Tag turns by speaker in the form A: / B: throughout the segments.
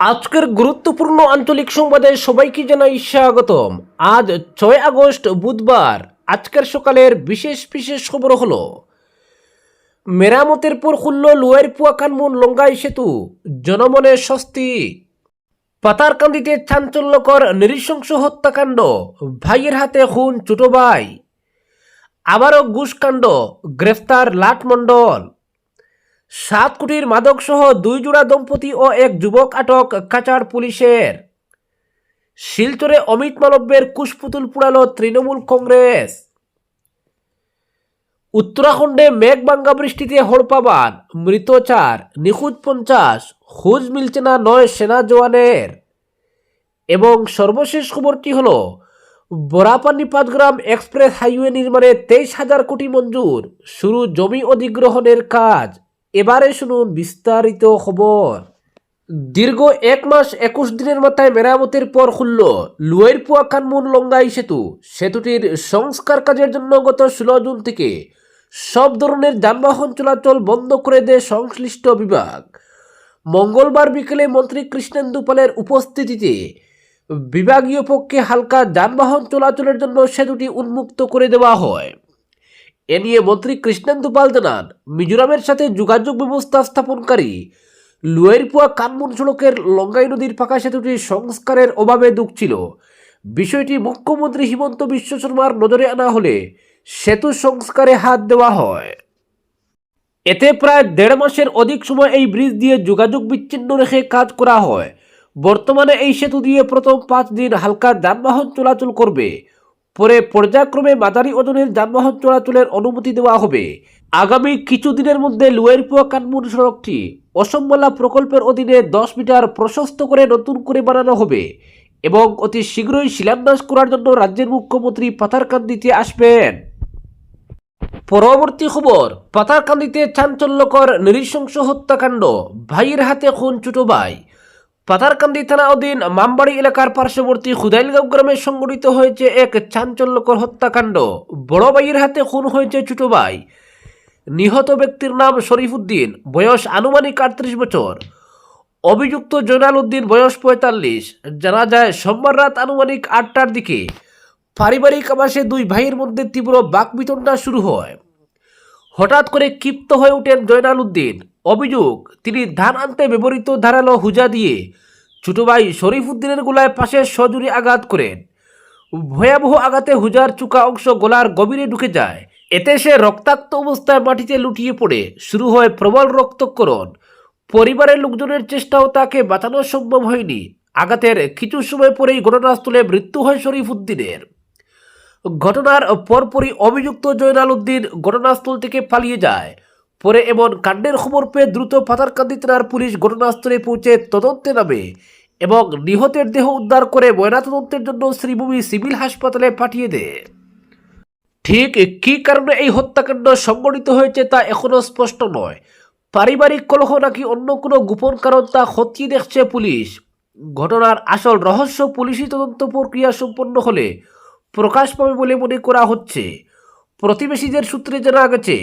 A: আজকের গুরুত্বপূর্ণ আঞ্চলিক সংবাদে সবাইকে জানাই স্বাগতম। আজ ছয় আগস্ট বুধবার, আজকের সকালের বিশেষ বিশেষ খবর হলো, মেরামতের পর খুলল লোয়ের পুয়াকানমুন লঙ্গাই সেতু, জনমনে স্বস্তি। পাতারকান্দিতে চাঞ্চল্যকর নৃশংস হত্যাকাণ্ড, ভাইয়ের হাতে খুন ছোট ভাই। আবারও ঘুষকাণ্ড গ্রেফতার লাট মণ্ডল। সাত কোটির মাদক সহ দুই জোড়া দম্পতি ও এক যুবক আটক কাচার পুলিশের। শিলচরে অমিত মালব্যের কুশপুতুল পুড়ালো তৃণমূল কংগ্রেস। উত্তরাখণ্ডে মেঘবাঙ্গা বৃষ্টিতে হড়পাবান মৃত চার নিখোঁজ পঞ্চাশ, খোঁজ মিলছে না নয় সেনা জওয়ানের। এবং সর্বশেষ খবরটি হল, বরাপানি পাঁচগ্রাম এক্সপ্রেস হাইওয়ে নির্মাণে তেইশ হাজার কোটি মঞ্জুর, শুরু জমি অধিগ্রহণের কাজ। এবারে শুনুন বিস্তারিত খবর। দীর্ঘ এক মাস একুশ দিনের মাথায় মেরামতের পর খুলল লুয়েরপুয়া কানমুন লঙ্গাই সেতু। সেতুটির সংস্কার কাজের জন্য গত ষোলো জুন থেকে সব ধরনের যানবাহন চলাচল বন্ধ করে দেয় সংশ্লিষ্ট বিভাগ। মঙ্গলবার বিকেলে মন্ত্রী কৃষ্ণেন্দু পালের উপস্থিতিতে বিভাগীয় পক্ষে হালকা যানবাহন চলাচলের জন্য সেতুটি উন্মুক্ত করে দেওয়া হয়। এ নিয়ে মন্ত্রী কৃষ্ণেন্দু পাল জানান, মিজোরামের সাথে যোগাযোগ ব্যবস্থা স্থাপনকারী লুয়েরপুয়া কানমুন সড়কের লঙ্গাই নদীর পাকা সেতুটি সংস্কারের অভাবে দুঃখছিল বিষয়টি মুখ্যমন্ত্রী হিমন্ত বিশ্ব শর্মার নজরে আনা হলে সেতু সংস্কারে হাত দেওয়া হয়। এতে প্রায় দেড় মাসের অধিক সময় এই ব্রিজ দিয়ে যোগাযোগ বিচ্ছিন্ন রেখে কাজ করা হয়। বর্তমানে এই সেতু দিয়ে প্রথম পাঁচ দিন হালকা যানবাহন চলাচল করবে। পরে পর্যায়ক্রমে মাঝারি ওজনের যানবাহন চলাচলের অনুমতি দেওয়া হবে। আগামী কিছু দিনের মধ্যে লুয়েরপুয়া কানমুন সড়কটি অসমমালা প্রকল্পের অধীনে দশ মিটার প্রশস্ত করে নতুন করে বানানো হবে এবং অতি শীঘ্রই শিলান্যাস করার জন্য রাজ্যের মুখ্যমন্ত্রী পাথারকান্দিতে আসবেন। পরবর্তী খবর পাতারকান্দিতে চাঞ্চল্যকর নৃশংস হত্যাকাণ্ড, ভাইয়ের হাতে খুন ছোট ভাই। পাতারকান্দি থানা অধীন মামবাড়ি এলাকার পার্শ্ববর্তী খুদাইলগাঁও গ্রামে সংঘটিত হয়েছে এক চাঞ্চল্যকর হত্যাকাণ্ড। বড় ভাইয়ের হাতে খুন হয়েছে ছোট ভাই। নিহত ব্যক্তির নাম শরীফ উদ্দিন বয়স আনুমানিক আটত্রিশ বছর। অভিযুক্ত জয়নাল উদ্দিন, বয়স পঁয়তাল্লিশ। জানা যায়, সোমবার রাত আনুমানিক আটটার দিকে পারিবারিক আবাসে দুই ভাইয়ের মধ্যে তীব্র বাকবিতণ্ডা শুরু হয়। হঠাৎ করে ক্ষিপ্ত হয়ে ওঠেন জয়নাল উদ্দিন। অভিযোগ, তিনি ধান আনতে ব্যবহৃত ধারালো হুজা দিয়ে ছোট ভাই শরীফ উদ্দিনের গোলায় পাশে সজুরি আঘাত করেন। ভয়াবহ আঘাতে হুজার চুকা অংশ গলার গভীরে ঢুকে যায়। এতে সে রক্তাক্ত অবস্থায় মাটিতে লুটিয়ে পড়ে। শুরু হয় প্রবল রক্তক্ষরণ। পরিবারের লোকজনের চেষ্টাও তাকে বাঁচানো সম্ভব হয়নি। আঘাতের কিছু সময় পরেই ঘটনাস্থলে মৃত্যু হয় শরীফ উদ্দিনের ঘটনার পরপরই অভিযুক্ত জয়নাল উদ্দিন ঘটনাস্থল থেকে পালিয়ে যায়। পরে এমন কাণ্ডের খবর পেয়ে দ্রুত পাতারকান্দি থানার পুলিশ ঘটনাস্থলে পৌঁছে তদন্তে নামে এবং নিহতের দেহ উদ্ধার করে ময়নাতদন্তের জন্য শ্রীভূমি সিভিল হাসপাতালে পাঠিয়ে দেয়। ঠিক কী কারণে এই হত্যাকাণ্ড সংগঠিত হয়েছে তা এখনও স্পষ্ট নয়। পারিবারিক কলহ নাকি অন্য কোনো গোপন কারণ তা খতিয়ে দেখছে পুলিশ। ঘটনার আসল রহস্য পুলিশি তদন্ত প্রক্রিয়া সম্পন্ন হলে প্রকাশ পাবে বলে মনে করা হচ্ছে। প্রতিবেশীদের সূত্রে জানা গেছে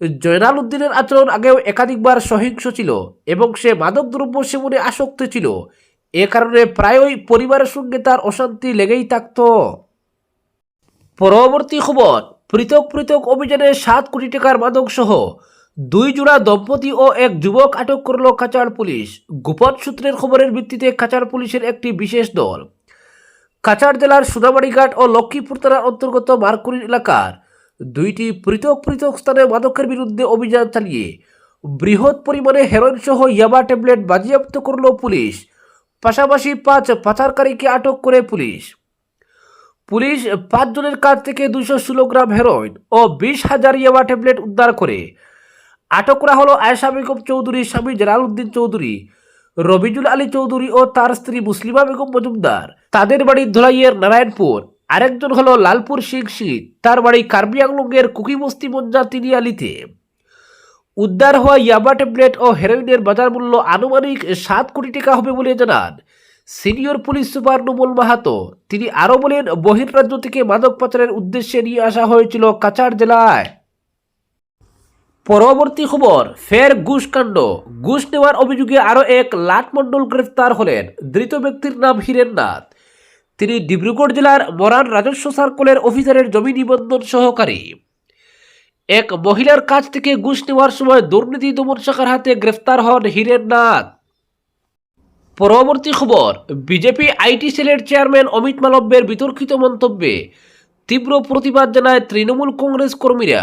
A: জয়নাল উদ্দিনের আচরণ আগেও একাধিকবার সহিংস ছিল এবং সে মাদকদ্রব্য সেবনে আসক্ত ছিল। এ কারণে প্রায়ই পরিবারের সঙ্গে তার অশান্তি লেগেই থাকত। পরবর্তী খবর, পৃথক পৃথক অভিযানে সাত কোটি টাকার মাদক সহ দুই জোড়া দম্পতি ও এক যুবক আটক করল কাচার পুলিশ। গোপন সূত্রের খবরের ভিত্তিতে কাচার পুলিশের একটি বিশেষ দল। কাছাড় জেলার সোনামারিঘাট ও লক্ষ্মীপুর থানার অন্তর্গত মারকুড়ি এলাকার দুইটি পৃথক পৃথক স্থানে মাদকের বিরুদ্ধে অভিযান চালিয়ে বৃহৎ পরিমাণে হেরোইন সহ ইয়াবা ট্যাবলেট বাজেয়াপ্ত করল পুলিশ। পাশাপাশি পাঁচ পাচারকারীকে আটক করে পুলিশ। পুলিশ পাঁচজনের কাছ থেকে দুশো ষোলো গ্রাম হেরোইন ও বিশ হাজার ইয়াবা ট্যাবলেট উদ্ধার করে আটক করা হলো আয়েশা বেগম চৌধুরী, স্বামী জালালউদ্দিন চৌধুরী, রবিজুল আলী চৌধুরী ও তার স্ত্রী মুসলিমা বেগম মজুমদার। তাদের বাড়ি ধোলাইয়ের নারায়ণপুর। আরেকজন হলো লালপুর সিং শীত তার বাড়ি কার্বি আংলংয়ের কুকিবস্তি মঞ্জা তিনিয়ালিতে। উদ্ধার হওয়া ইয়াবা ট্যাবলেট ও হেরোইনের বাজার মূল্য আনুমানিক সাত কোটি টাকা হবে বলে জানান সিনিয়র পুলিশ সুপার নুমল মাহাতো। তিনি আরও বলেন বহির্রাজ্য থেকে মাদক পাচারের উদ্দেশ্যে নিয়ে আসা হয়েছিল কাছাড় জেলায়। পরবর্তী খবর, ফের ঘুষ কাণ্ড। ঘুষ নেওয়ার অভিযোগে আরও এক লাট মণ্ডল গ্রেফতার হলেন। ধৃত ব্যক্তির নাম হীরেননাথ তিনি ডিব্রুগড় জেলার মরান রাজস্ব সার্কলের অফিসারের জমি নিবন্ধন সহকারী। এক মহিলার কাছ থেকে ঘুষ নেওয়ার সময় দুর্নীতি দমন শাখার হাতে গ্রেফতার হন হীরেননাথ। পরবর্তী খবর, বিজেপি আইটি সেলের চেয়ারম্যান অমিত মালব্যের বিতর্কিত মন্তব্যে তীব্র প্রতিবাদ জানায় তৃণমূল কংগ্রেস কর্মীরা।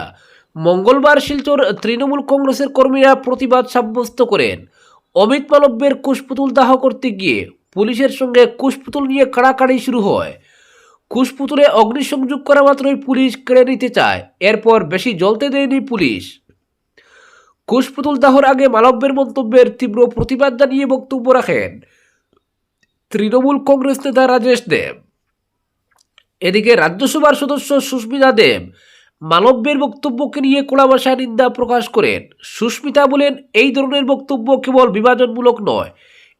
A: মঙ্গলবার শিলচর তৃণমূল কংগ্রেসের কর্মীরা প্রতিবাদ সাব্যস্ত করেন। অমিত মালব্যের কুশপুতুল দাহ করতে গিয়ে পুলিশের সঙ্গে কুশপুতুল নিয়ে কাড়াকাড়ি শুরু হয়। কুশপুতুলে অগ্নিসংযোগ করা মাত্রই পুলিশ কেড়ে নিতে চায়। এরপর বেশি জ্বলতে দেয়নি পুলিশ। কুশপুতুল দাহর আগে মালব্যের মন্তব্যের তীব্র প্রতিবাদ জানিয়ে বক্তব্য রাখেন তৃণমূল কংগ্রেস নেতা রাজেশ দেব। এদিকে রাজ্যসভার সদস্য সুস্মিতা দেব মালব্যের বক্তব্যকে নিয়ে ভাষায় নিন্দা প্রকাশ করেন। সুস্মিতা বলেন, এই ধরনের বক্তব্য কেবল বিভাজনমূলক নয়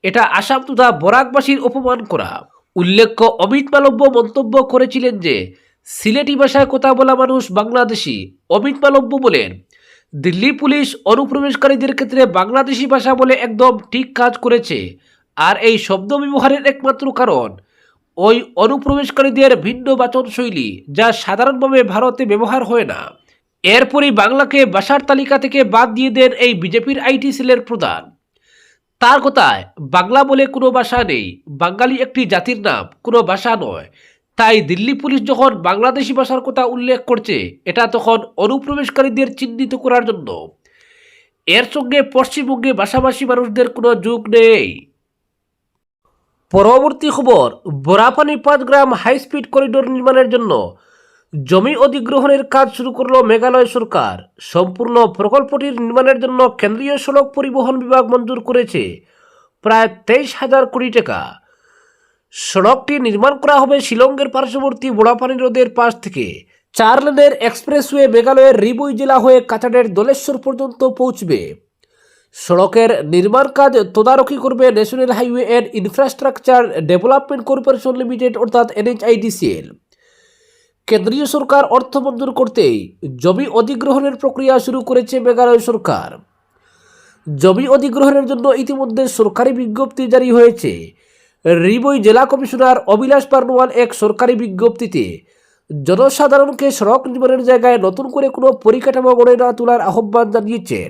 A: এটা আসাম তথা বরাকবাসীর অপমান করা। উল্লেখ্য, অমিত মালব্য মন্তব্য করেছিলেন যে, সিলেটি ভাষায় কথা বলা মানুষ বাংলাদেশি, অমিত মালব্য বলেন, দিল্লি পুলিশ অনুপ্রবেশকারীদের ক্ষেত্রে বাংলাদেশি ভাষা বলে একদম ঠিক কাজ করেছে। আর এই শব্দ ব্যবহারের একমাত্র কারণ, ওই অনুপ্রবেশকারীদের ভিন্ন বাচন শৈলী, যা সাধারণভাবে ভারতে ব্যবহার হয় না। এরপরই বাংলাকে ভাষার তালিকা থেকে বাদ দিয়ে দেন এই বিজেপির আইটি সেলের প্রধান। তার কথায়? বাংলা বলে কোনো ভাষা নেই। বাঙালি একটি জাতির নাম, কোনো ভাষা নয়। তাই দিল্লি পুলিশ যখন বাংলাদেশি ভাষার কথা উল্লেখ করছে, এটা তখন অনুপ্রবেশকারীদের চিহ্নিত করার জন্য। এর সঙ্গে পশ্চিমবঙ্গে ভাষাভাষী মানুষদের কোনো যুগ নেই। পরবর্তী খবর Borapani Panchgram high speed corridor নির্মাণের জন্য জমি অধিগ্রহণের কাজ শুরু করল মেঘালয় সরকার। সম্পূর্ণ প্রকল্পটির নির্মাণের জন্য কেন্দ্রীয় সড়ক পরিবহন বিভাগ মঞ্জুর করেছে প্রায় তেইশ হাজার কোটি টাকা। সড়কটি নির্মাণ করা হবে শিলংয়ের পার্শ্ববর্তী বোড়াপানি নদের পাশ থেকে। চার লেনের এক্সপ্রেসওয়ে মেঘালয়ের রিবুই জেলা হয়ে কাছাড়ের দলেশ্বর পর্যন্ত পৌঁছবে। সড়কের নির্মাণ কাজ তদারকি করবে national highway and infrastructure development corporation limited, অর্থাৎ এনএইচআইডিসিএল। কেন্দ্রীয় সরকার অর্থ মঞ্জুর করতেই জমি অধিগ্রহণের প্রক্রিয়া শুরু করেছে মেঘালয় সরকার। জমি অধিগ্রহণের জন্য ইতিমধ্যে সরকারি বিজ্ঞপ্তি জারি হয়েছে। রিবই জেলা কমিশনার অবিলাস পারনোয়াল এক সরকারি বিজ্ঞপ্তিতে, জনসাধারণকে সড়ক নির্মাণের জায়গায় নতুন করে কোনো পরিকাঠামো গড়ে না তোলার আহ্বান জানিয়েছেন।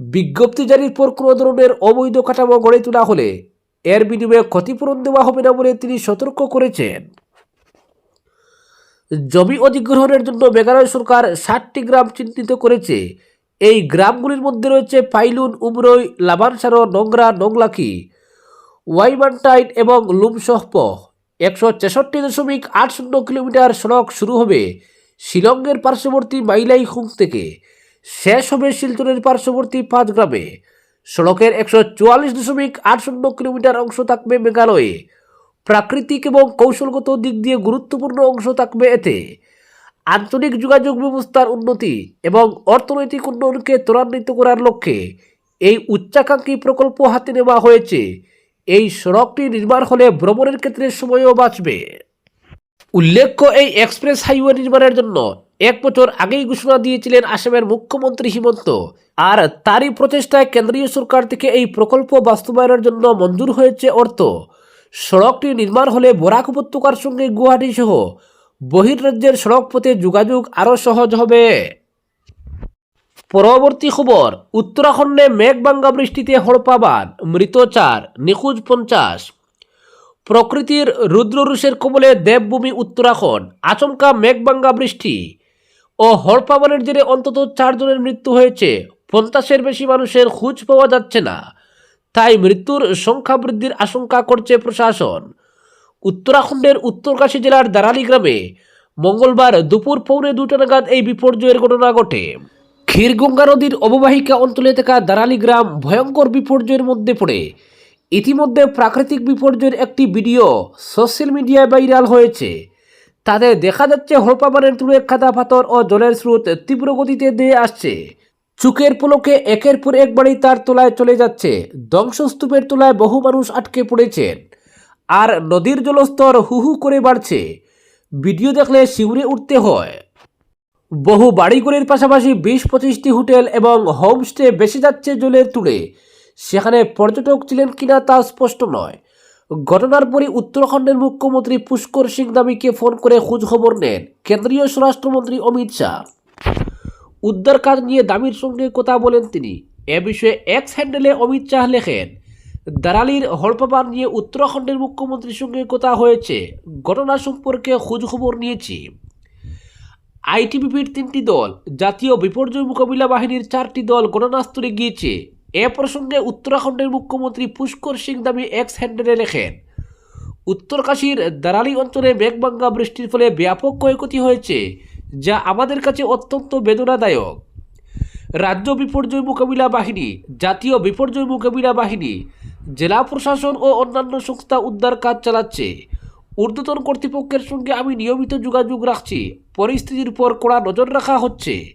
A: বিজ্ঞপ্তি জারির পর কোনো ধরনের অবৈধ কাঠামো গড়ে তোলা হলে এর বিনিময়ে ক্ষতিপূরণ দেওয়া হবে না বলে তিনি সতর্ক করেছেন। জমি অধিগ্রহণের জন্য মেঘালয় সরকার ষাটটি গ্রাম চিহ্নিত করেছে। এই গ্রামগুলির মধ্যে রয়েছে পাইলুন, উমরই, লাভানসারো, নোংরা, নোংলাকি, ওয়াইমান্টাইন এবং লুমসহপ। একশো ছেষট্টি দশমিক আট শূন্য কিলোমিটার সড়ক শুরু হবে শিলংয়ের পার্শ্ববর্তী মাইলাই খুং থেকে। শেষ হবে শিলচরের পার্শ্ববর্তী পাঁচ গ্রামে। সড়কের একশো চুয়াল্লিশ দশমিক আট শূন্য কিলোমিটার অংশ থাকবে মেঘালয়ে। প্রাকৃতিক এবং কৌশলগত দিক দিয়ে গুরুত্বপূর্ণ অংশ থাকবে এতে। আঞ্চলিক যোগাযোগ ব্যবস্থার উন্নতি এবং অর্থনৈতিক উন্নয়নকে ত্বরান্বিত করার লক্ষ্যে এই উচ্চাকাঙ্ক্ষী প্রকল্প হাতে নেওয়া হয়েছে। এই সড়কটি নির্মাণ হলে ভ্রমণের ক্ষেত্রে সময়ও বাঁচবে। উল্লেখ্য, এই এক্সপ্রেস হাইওয়ে নির্মাণের জন্য এক বছর আগেই ঘোষণা দিয়েছিলেন আসামের মুখ্যমন্ত্রী হিমন্ত। আর তারই প্রচেষ্টায় কেন্দ্রীয় সরকার থেকে এই প্রকল্প বাস্তবায়নের জন্য মঞ্জুর হয়েছে অর্থ। সড়কটি নির্মাণ হলে বরাক উপত্যকার সঙ্গে গুয়াহাটি সহ বহির্রাজ্যের সড়ক পথে যোগাযোগ আরও সহজ হবে। পরবর্তী খবর, উত্তরাখণ্ডে মেঘবাঙ্গা বৃষ্টিতে হড়পাবান মৃত চার, নিখোঁজ পঞ্চাশ। প্রকৃতির রুদ্ররুষের কবলে দেবভূমি উত্তরাখণ্ড, আচমকা মেঘবাঙ্গা বৃষ্টি। ও হড়পাবানের জেরে অন্তত চারজনের মৃত্যু হয়েছে, পঞ্চাশের বেশি মানুষের খোঁজ পাওয়া যাচ্ছে না। তাই মৃত্যুর সংখ্যা বৃদ্ধির আশঙ্কা করছে প্রশাসন। উত্তরাখণ্ডের উত্তরকাশী জেলার দারালি গ্রামে মঙ্গলবার দুপুর পৌনে দুটো নাগাদ এই বিপর্যয়ের ঘটনা ঘটে। ক্ষীরগঙ্গা নদীর অববাহিকা অঞ্চলে থাকা দারালি গ্রাম ভয়ঙ্কর বিপর্যয়ের মধ্যে পড়ে। ইতিমধ্যে প্রাকৃতিক বিপর্যয়ের একটি ভিডিও সোশ্যাল মিডিয়ায় ভাইরাল হয়েছে। তাতে দেখা যাচ্ছে হরপাবানের তুলে খাদা পাথর ও জলের স্রোত তীব্র গতিতে দিয়ে আসছে। চুকের পলকে একের পর এক বাড়ি তার তলায় চলে যাচ্ছে। ধ্বংসস্তূপের তলায় বহু মানুষ আটকে পড়েছেন আর নদীর জলস্তর হু হু করে বাড়ছে। ভিডিও দেখলে শিউরে উঠতে হয়। বহু বাড়িগুলির পাশাপাশি বিশ পঁচিশটি হোটেল এবং হোমস্টে বেশি যাচ্ছে জলের তুলে। সেখানে পর্যটক ছিলেন কিনা তা স্পষ্ট নয়। ঘটনার পরই উত্তরাখণ্ডের মুখ্যমন্ত্রী পুষ্কর সিং দামিকে ফোন করে খোঁজখবর নেন। কেন্দ্রীয় স্বরাষ্ট্রমন্ত্রী অমিত শাহ। উদ্ধার কাজ নিয়ে দামির সঙ্গে কথা বলেন তিনি। এ বিষয়ে এক্স হ্যান্ডেলে অমিত শাহ লেখেন দারালির হড়পাবার নিয়ে উত্তরাখণ্ডের মুখ্যমন্ত্রীর সঙ্গে কথা হয়েছে, ঘটনা সম্পর্কে খোঁজখবর নিয়েছি। আইটিবিপির তিনটি দল, জাতীয় বিপর্যয় মোকাবিলা বাহিনীর চারটি দল ঘটনাস্থলে গিয়েছে। এ প্রসঙ্গে উত্তরাখণ্ডের মুখ্যমন্ত্রী পুষ্কর সিং দামি এক্স হ্যান্ডেলে লেখেন, উত্তরকাশীর দারালি অঞ্চলে মেঘবাঙ্গা বৃষ্টির ফলে ব্যাপক ক্ষয়ক্ষতি হয়েছে। যা আমাদের কাছে অত্যন্ত বেদনাদায়ক। রাজ্য বিপর্যয় মোকাবিলা বাহিনী, জাতীয় বিপর্যয় মোকাবিলা বাহিনী, জেলা প্রশাসন ও অন্যান্য সংস্থা উদ্ধার কাজ চালাচ্ছে। ঊর্ধ্বতন কর্তৃপক্ষের সঙ্গে আমি নিয়মিত যোগাযোগ রাখছি। পরিস্থিতির উপর কড়া নজর রাখা হচ্ছে।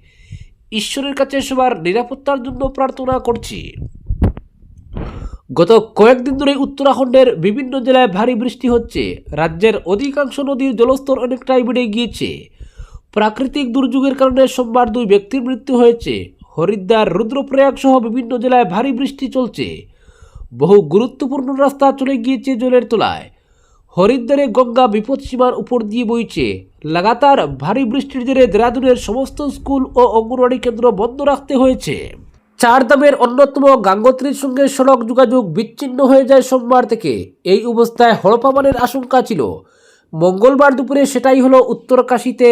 A: ঈশ্বরের কাছে সবার নিরাপত্তার জন্য প্রার্থনা করছি। গত কয়েকদিন ধরে উত্তরাখণ্ডের বিভিন্ন জেলায় ভারী বৃষ্টি হচ্ছে। রাজ্যের অধিকাংশ নদীর জলস্তর অনেকটাই বেড়ে গিয়েছে। প্রাকৃতিক দুর্যোগের কারণে সোমবার দুই ব্যক্তির মৃত্যু হয়েছে। হরিদ্বার, রুদ্রপ্রয়াগ সহ বিভিন্ন জেলায় ভারী বৃষ্টি চলছে। বহু গুরুত্বপূর্ণ রাস্তা চলে গিয়েছে জলের তলায়। হরিদ্বারে গঙ্গা বিপদসীমার উপর দিয়ে বইছে। লাগাতার ভারী বৃষ্টির জেরে দেরাদুনের সমস্ত স্কুল ও অঙ্গনওয়াড়ি কেন্দ্র বন্ধ রাখতে হয়েছে। চারধামের অন্যতম গাঙ্গোত্রীর সঙ্গে সড়ক যোগাযোগ বিচ্ছিন্ন হয়ে যায় সোমবার থেকে। এই অবস্থায় হড়পাবানের আশঙ্কা ছিল। মঙ্গলবার দুপুরে সেটাই হলো উত্তরকাশীতে।